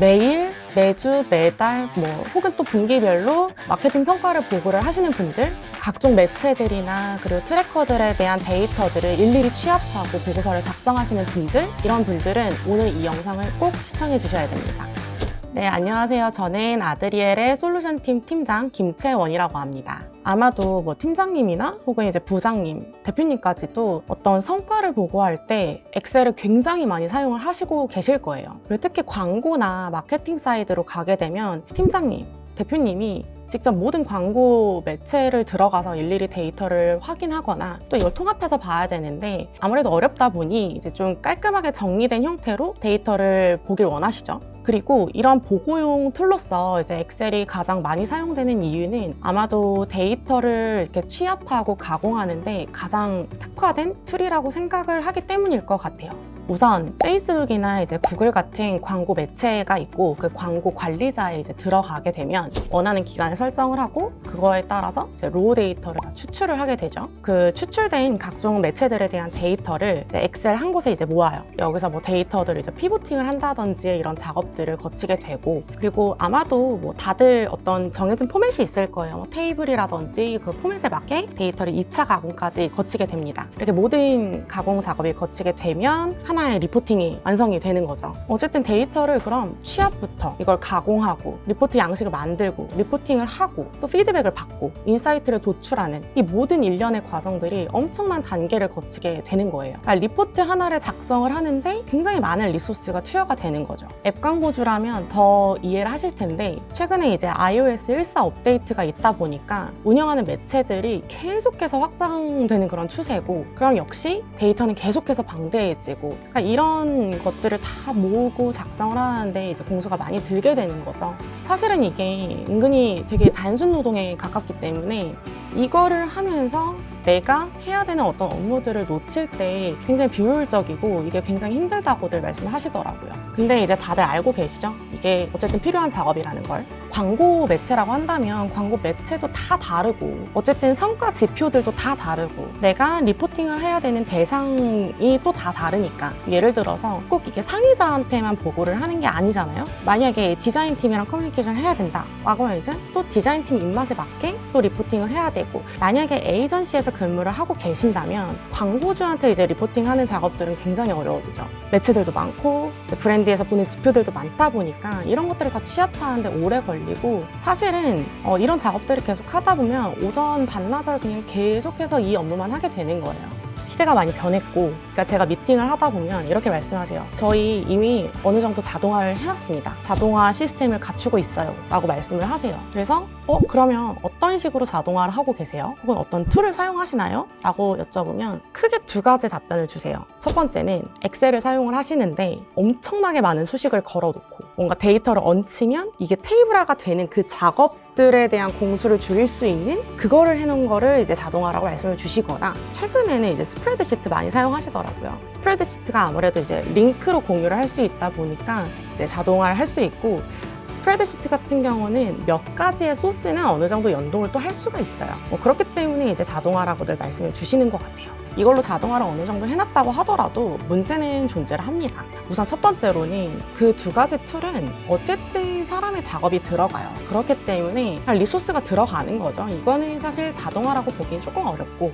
매일, 매주, 매달, 뭐 혹은 또 분기별로 마케팅 성과를 보고를 하시는 분들, 각종 매체들이나 그리고 트래커들에 대한 데이터들을 일일이 취합하고 보고서를 작성하시는 분들, 이런 분들은 오늘 이 영상을 꼭 시청해 주셔야 됩니다. 네, 안녕하세요. 저는 아드리엘의 솔루션 팀 팀장 김채원이라고 합니다. 아마도 뭐 팀장님이나 혹은 이제 부장님, 대표님까지도 어떤 성과를 보고할 때 엑셀을 굉장히 많이 사용을 하시고 계실 거예요. 그리고 특히 광고나 마케팅 사이드로 가게 되면 팀장님, 대표님이 직접 모든 광고 매체를 들어가서 일일이 데이터를 확인하거나 또 이걸 통합해서 봐야 되는데 아무래도 어렵다 보니 이제 좀 깔끔하게 정리된 형태로 데이터를 보길 원하시죠. 그리고 이런 보고용 툴로서 이제 엑셀이 가장 많이 사용되는 이유는 아마도 데이터를 이렇게 취합하고 가공하는데 가장 특화된 툴이라고 생각을 하기 때문일 것 같아요. 우선 페이스북이나 이제 구글 같은 광고 매체가 있고 그 광고 관리자에 이제 들어가게 되면 원하는 기간을 설정을 하고 그거에 따라서 이제 로우 데이터를 다 추출을 하게 되죠. 그 추출된 각종 매체들에 대한 데이터를 엑셀 한 곳에 이제 모아요. 여기서 뭐 데이터들을 이제 피보팅을 한다든지 이런 작업들을 거치게 되고 그리고 아마도 뭐 다들 어떤 정해진 포맷이 있을 거예요. 뭐 테이블이라든지 그 포맷에 맞게 데이터를 2차 가공까지 거치게 됩니다. 이렇게 모든 가공 작업이 거치게 되면 하나 의 리포팅이 완성이 되는 거죠. 어쨌든 데이터를 그럼 취합부터 이걸 가공하고 리포트 양식을 만들고 리포팅을 하고 또 피드백을 받고 인사이트를 도출하는 이 모든 일련의 과정들이 엄청난 단계를 거치게 되는 거예요. 그러니까 리포트 하나를 작성을 하는데 굉장히 많은 리소스가 투여가 되는 거죠. 앱 광고주라면 더 이해를 하실 텐데 최근에 이제 iOS 1사 업데이트가 있다 보니까 운영하는 매체들이 계속해서 확장되는 그런 추세고 그럼 역시 데이터는 계속해서 방대해지고 그러니까 이런 것들을 다 모으고 작성을 하는데 이제 공수가 많이 들게 되는 거죠. 사실은 이게 은근히 되게 단순 노동에 가깝기 때문에 이거를 하면서 내가 해야 되는 어떤 업무들을 놓칠 때 굉장히 비효율적이고 이게 굉장히 힘들다고들 말씀하시더라고요. 근데 이제 다들 알고 계시죠? 이게 어쨌든 필요한 작업이라는 걸. 광고 매체라고 한다면 광고 매체도 다 다르고 어쨌든 성과 지표들도 다 다르고 내가 리포팅을 해야 되는 대상이 또 다 다르니까 예를 들어서 꼭 이게 상의자한테만 보고를 하는 게 아니잖아요. 만약에 디자인 팀이랑 커뮤니케이션 해야 된다. 라고 이제 또 디자인 팀 입맛에 맞게 또 리포팅을 해야 되고 만약에 에이전시에서 근무를 하고 계신다면 광고주한테 이제 리포팅하는 작업들은 굉장히 어려워지죠. 매체들도 많고 브랜드 에서 보는 지표들도 많다 보니까 이런 것들을 다 취합하는데 오래 걸리고 사실은 어, 이런 작업들을 계속 하다 보면 오전 반나절 그냥 계속해서 이 업무만 하게 되는 거예요. 시대가 많이 변했고, 그러니까 제가 미팅을 하다 보면 이렇게 말씀하세요. 저희 이미 어느 정도 자동화를 해놨습니다. 자동화 시스템을 갖추고 있어요. 라고 말씀을 하세요. 그래서, 어, 그러면 어떤 식으로 자동화를 하고 계세요? 혹은 어떤 툴을 사용하시나요? 라고 여쭤보면 크게 두 가지 답변을 주세요. 첫 번째는 엑셀을 사용을 하시는데 엄청나게 많은 수식을 걸어놓고 뭔가 데이터를 얹히면 이게 테이블화가 되는 그 작업 들에 대한 공수를 줄일 수 있는 그거를 해놓은 거를 이제 자동화라고 말씀을 주시거나 최근에는 이제 스프레드 시트 많이 사용하시더라고요. 스프레드 시트가 아무래도 이제 링크로 공유를 할 수 있다 보니까 이제 자동화를 할 수 있고 스프레드시트 같은 경우는 몇 가지의 소스는 어느 정도 연동을 또 할 수가 있어요. 뭐 그렇기 때문에 이제 자동화라고들 말씀을 주시는 것 같아요. 이걸로 자동화를 어느 정도 해놨다고 하더라도 문제는 존재를 합니다. 우선 첫 번째로는 그 두 가지 툴은 어쨌든 사람의 작업이 들어가요. 그렇기 때문에 리소스가 들어가는 거죠. 이거는 사실 자동화라고 보기엔 조금 어렵고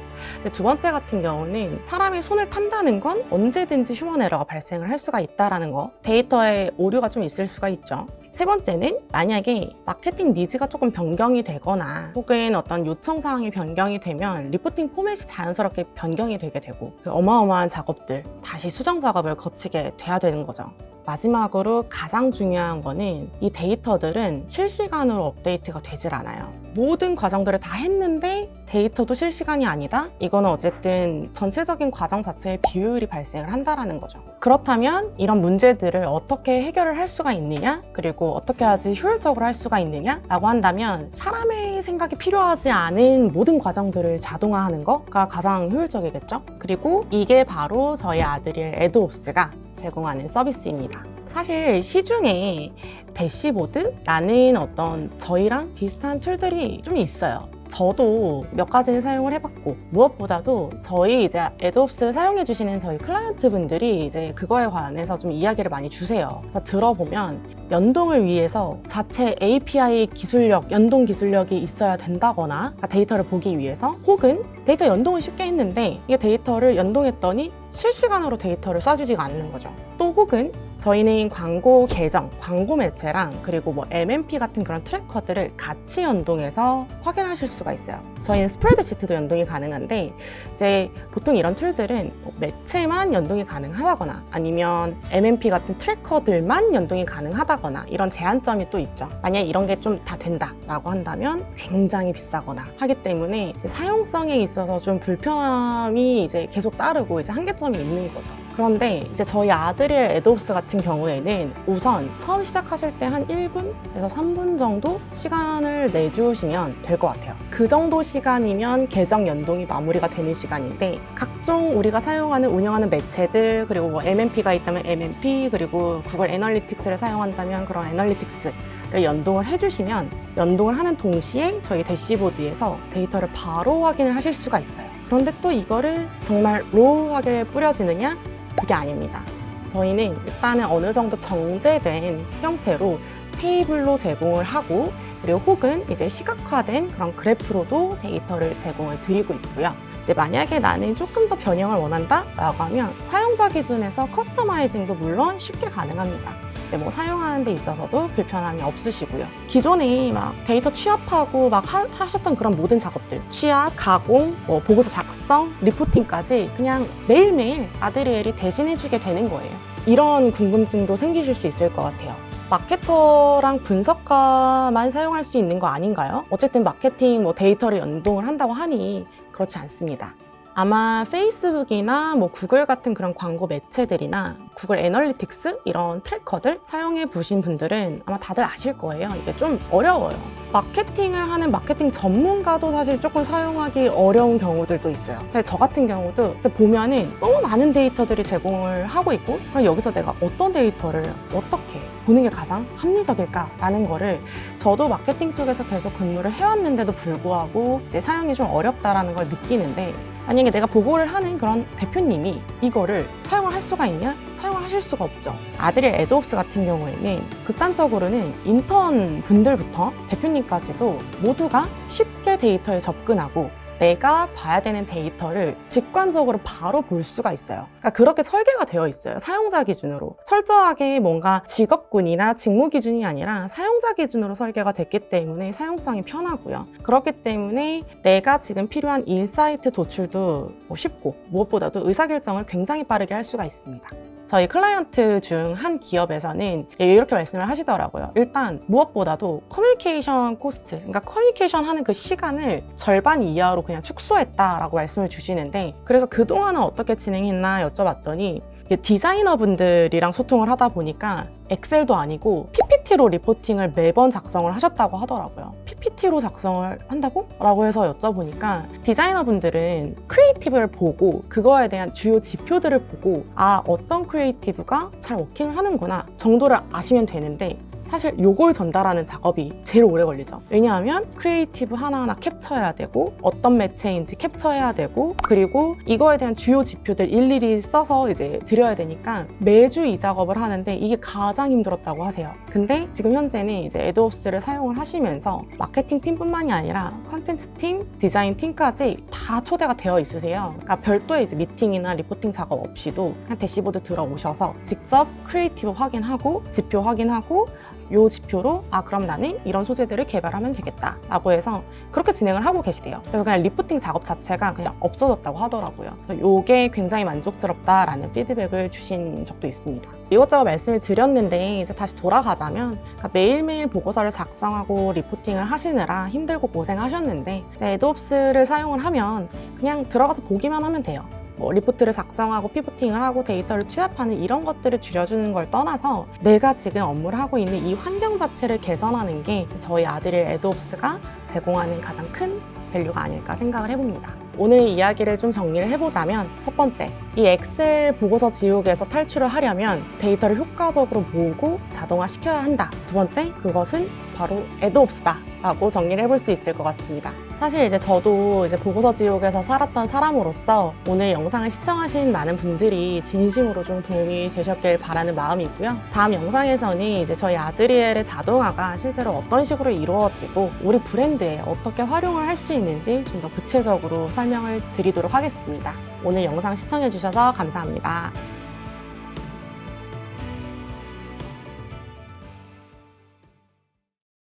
두 번째 같은 경우는 사람의 손을 탄다는 건 언제든지 휴먼 에러가 발생을 할 수가 있다라는 거. 데이터에 오류가 좀 있을 수가 있죠. 세 번째는 만약에 마케팅 니즈가 조금 변경이 되거나 혹은 어떤 요청 사항이 변경이 되면 리포팅 포맷이 자연스럽게 변경이 되게 되고 그 어마어마한 작업들 다시 수정 작업을 거치게 돼야 되는 거죠. 마지막으로 가장 중요한 거는 이 데이터들은 실시간으로 업데이트가 되질 않아요. 모든 과정들을 다 했는데 데이터도 실시간이 아니다? 이거는 어쨌든 전체적인 과정 자체에 비효율이 발생을 한다라는 거죠. 그렇다면 이런 문제들을 어떻게 해결을 할 수가 있느냐? 그리고 어떻게 하지 효율적으로 할 수가 있느냐? 라고 한다면 사람의 생각이 필요하지 않은 모든 과정들을 자동화하는 것가 가장 효율적이겠죠? 그리고 이게 바로 저희 아들일 에드옵스가 제공하는 서비스입니다. 사실 시중에 대시보드라는 어떤 저희랑 비슷한 툴들이 좀 있어요. 저도 몇 가지는 사용을 해봤고 무엇보다도 저희 이제 에드옵스 사용해 주시는 저희 클라이언트 분들이 이제 그거에 관해서 좀 이야기를 많이 주세요. 들어보면 연동을 위해서 자체 API 기술력, 연동 기술력이 있어야 된다거나 그러니까 데이터를 보기 위해서 혹은 데이터 연동을 쉽게 했는데 이게 데이터를 연동했더니 실시간으로 데이터를 쏴주지가 않는 거죠. 또 혹은 저희는 광고 계정, 광고 매체랑 그리고 뭐 MMP 같은 그런 트래커들을 같이 연동해서 확인하실 수가 있어요. 저희는 스프레드시트도 연동이 가능한데 이제 보통 이런 툴들은 뭐 매체만 연동이 가능하다거나 아니면 MMP 같은 트래커들만 연동이 가능하다거나 이런 제한점이 또 있죠. 만약에 이런 게 좀 다 된다라고 한다면 굉장히 비싸거나 하기 때문에 사용성에 있어서 좀 불편함이 이제 계속 따르고 이제 한계점이 있는 거죠. 그런데 이제 저희 아드리엘 에드옵스 같은 경우에는 우선 처음 시작하실 때 한 1분에서 3분 정도 시간을 내주시면 될 것 같아요. 그 정도 시간이면 계정 연동이 마무리가 되는 시간인데 각종 우리가 사용하는 운영하는 매체들 그리고 뭐 MMP가 있다면 MMP 그리고 구글 애널리틱스를 사용한다면 그런 애널리틱스 를 연동을 해주시면 연동을 하는 동시에 저희 대시보드에서 데이터를 바로 확인을 하실 수가 있어요. 그런데 또 이거를 정말 로우하게 뿌려지느냐? 그게 아닙니다. 저희는 일단은 어느 정도 정제된 형태로 테이블로 제공을 하고 그리고 혹은 이제 시각화된 그런 그래프로도 데이터를 제공을 드리고 있고요. 이제 만약에 나는 조금 더 변형을 원한다라고 하면 사용자 기준에서 커스터마이징도 물론 쉽게 가능합니다. 이제 뭐 사용하는 데 있어서도 불편함이 없으시고요. 기존에 막 데이터 취합하고 막 하, 하셨던 그런 모든 작업들, 취합, 가공, 뭐 보고서 작성, 리포팅까지 그냥 매일매일 아드리엘이 대신해주게 되는 거예요. 이런 궁금증도 생기실 수 있을 것 같아요. 마케터랑 분석가만 사용할 수 있는 거 아닌가요? 어쨌든 마케팅 뭐 데이터를 연동을 한다고 하니 그렇지 않습니다. 아마 페이스북이나 뭐 구글 같은 그런 광고 매체들이나 구글 애널리틱스 이런 트래커들 사용해 보신 분들은 아마 다들 아실 거예요. 이게 좀 어려워요. 마케팅을 하는 마케팅 전문가도 사실 조금 사용하기 어려운 경우들도 있어요. 사실 저 같은 경우도 보면은 너무 많은 데이터들이 제공을 하고 있고 그럼 여기서 내가 어떤 데이터를 어떻게 보는 게 가장 합리적일까라는 거를 저도 마케팅 쪽에서 계속 근무를 해왔는데도 불구하고 이제 사용이 좀 어렵다라는 걸 느끼는데 만약에 내가 보고를 하는 그런 대표님이 이거를 사용을 할 수가 있냐? 사용을 하실 수가 없죠. 아드릴 에드옵스 같은 경우에는 극단적으로는 인턴 분들부터 대표님까지도 모두가 쉽게 데이터에 접근하고 내가 봐야 되는 데이터를 직관적으로 바로 볼 수가 있어요. 그러니까 그렇게 설계가 되어 있어요. 사용자 기준으로. 철저하게 뭔가 직업군이나 직무 기준이 아니라 사용자 기준으로 설계가 됐기 때문에 사용성이 편하고요. 그렇기 때문에 내가 지금 필요한 인사이트 도출도 뭐 쉽고 무엇보다도 의사결정을 굉장히 빠르게 할 수가 있습니다. 저희 클라이언트 중 한 기업에서는 이렇게 말씀을 하시더라고요. 일단 무엇보다도 커뮤니케이션 코스트, 그러니까 커뮤니케이션 하는 그 시간을 절반 이하로 그냥 축소했다라고 말씀을 주시는데 그래서 그동안은 어떻게 진행했나 여쭤봤더니 디자이너 분들이랑 소통을 하다 보니까 엑셀도 아니고 PPT로 리포팅을 매번 작성을 하셨다고 하더라고요. PPT로 작성을 한다고? 라고 해서 여쭤보니까 디자이너 분들은 크리에이티브를 보고 그거에 대한 주요 지표들을 보고 아, 어떤 크리에이티브가 잘 워킹을 하는구나 정도를 아시면 되는데 사실 요걸 전달하는 작업이 제일 오래 걸리죠. 왜냐하면 크리에이티브 하나하나 캡처해야 되고 어떤 매체인지 캡처해야 되고 그리고 이거에 대한 주요 지표들 일일이 써서 이제 드려야 되니까 매주 이 작업을 하는데 이게 가장 힘들었다고 하세요. 근데 지금 현재는 이제 에드옵스를 사용을 하시면서 마케팅 팀뿐만이 아니라 컨텐츠 팀, 디자인 팀까지 다 초대가 되어 있으세요. 그러니까 별도의 이제 미팅이나 리포팅 작업 없이도 그냥 대시보드 들어오셔서 직접 크리에이티브 확인하고 지표 확인하고 요 지표로 아 그럼 나는 이런 소재들을 개발하면 되겠다. 라고 해서 그렇게 진행을 하고 계시대요. 그래서 그냥 리포팅 작업 자체가 그냥 없어졌다고 하더라고요. 요게 굉장히 만족스럽다라는 피드백을 주신 적도 있습니다. 이것저것 말씀을 드렸는데 이제 다시 돌아가자면 그러니까 매일매일 보고서를 작성하고 리포팅을 하시느라 힘들고 고생하셨는데 이제 에드옵스를 사용을 하면 그냥 들어가서 보기만 하면 돼요 뭐 리포트를 작성하고 피보팅을 하고 데이터를 취합하는 이런 것들을 줄여주는 걸 떠나서 내가 지금 업무를 하고 있는 이 환경 자체를 개선하는 게 저희 아들의 에드옵스가 제공하는 가장 큰 밸류가 아닐까 생각을 해봅니다. 오늘 이야기를 좀 정리를 해보자면 첫 번째, 이 엑셀 보고서 지옥에서 탈출을 하려면 데이터를 효과적으로 모으고 자동화 시켜야 한다. 두 번째, 그것은 바로 애드옵스다 라고 정리를 해볼 수 있을 것 같습니다. 사실 이제 저도 이제 보고서 지옥에서 살았던 사람으로서 오늘 영상을 시청하신 많은 분들이 진심으로 좀 도움이 되셨길 바라는 마음이고요. 다음 영상에서는 이제 저희 아드리엘의 자동화가 실제로 어떤 식으로 이루어지고 우리 브랜드에 어떻게 활용을 할 수 있는지 좀 더 구체적으로 설명을 드리도록 하겠습니다. 오늘 영상 시청해주셔서 감사합니다.